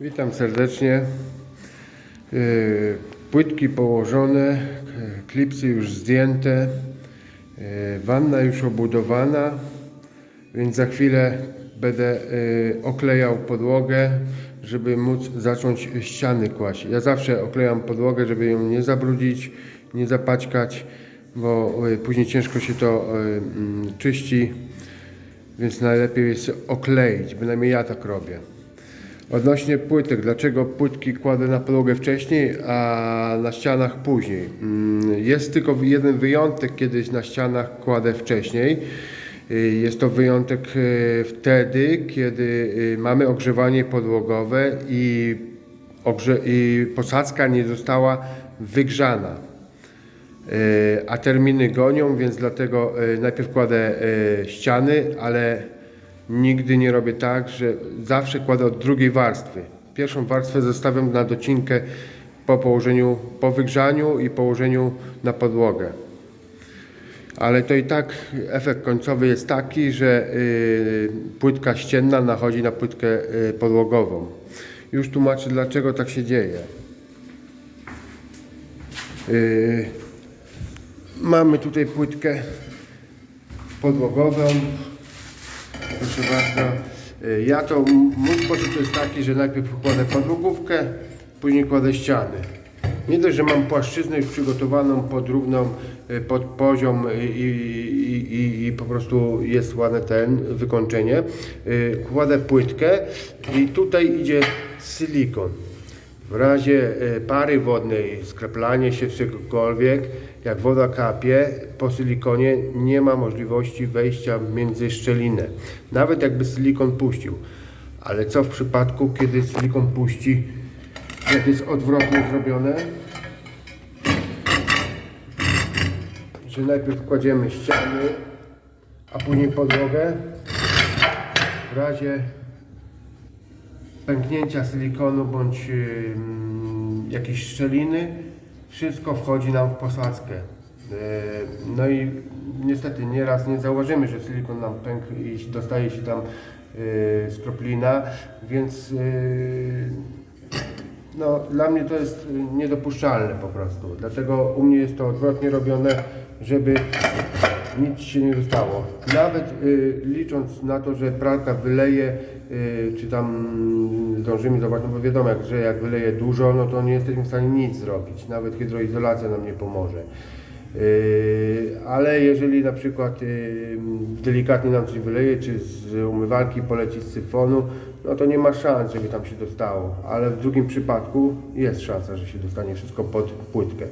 Witam serdecznie. Yy, Płytki położone, klipsy już zdjęte, yy, wanna już obudowana, więc za chwilę będę yy, oklejał podłogę, żeby móc zacząć ściany kłaść. Ja zawsze oklejam podłogę, żeby ją nie zabrudzić, nie zapaćkać, bo później ciężko się to mm, czyści, więc najlepiej jest okleić, bynajmniej ja tak robię. Odnośnie płytek, dlaczego płytki kładę na podłogę wcześniej, a na ścianach później? Mm, Jest tylko jeden wyjątek, kiedyś na ścianach kładę wcześniej. Y, Jest to wyjątek y, wtedy, kiedy y, mamy ogrzewanie podłogowe i, ogrze- i posadzka nie została wygrzana. A terminy gonią, więc dlatego najpierw kładę ściany, ale nigdy nie robię tak, że zawsze kładę od drugiej warstwy. Pierwszą warstwę zostawiam na docinkę po położeniu, po wygrzaniu i położeniu na podłogę. Ale to i tak efekt końcowy jest taki, że y, płytka ścienna nachodzi na płytkę y, podłogową. Już tłumaczę dlaczego tak się dzieje. Y, Mamy tutaj płytkę podłogową. Proszę bardzo. Y, Ja to, mój sposób jest taki, że najpierw kładę podłogówkę, później kładę ściany. Nie dość, że mam płaszczyznę już przygotowaną pod równą, y, pod poziom i, i, i, i po prostu jest ładne ten wykończenie. Kładę płytkę i tutaj idzie silikon. W razie e, pary wodnej, skraplanie się czegokolwiek, jak woda kapie po silikonie, nie ma możliwości wejścia między szczelinę. Nawet jakby silikon puścił. Ale co w przypadku, kiedy silikon puści, jak jest odwrotnie zrobione? Że najpierw kładziemy ściany, a później podłogę. W razie pęknięcia silikonu bądź ym, jakiejś szczeliny, wszystko wchodzi nam w posadzkę. Yy, No i niestety nieraz nie zauważymy, że silikon nam pękł i dostaje się tam skroplina, więc yy, no, dla mnie to jest y, niedopuszczalne po prostu. Dlatego u mnie jest to odwrotnie robione, żeby nic się nie dostało. Nawet y, licząc na to, że pralka wyleje, y, czy tam zdążymy zobaczyć, no bo wiadomo, jak, że jak wyleje dużo, no to nie jesteśmy w stanie nic zrobić. Nawet hydroizolacja nam nie pomoże. Yy, ale jeżeli na przykład yy, delikatnie nam coś wyleje, czy z umywalki poleci z syfonu, no to nie ma szans, żeby tam się dostało. Ale w drugim przypadku jest szansa, że się dostanie wszystko pod płytkę.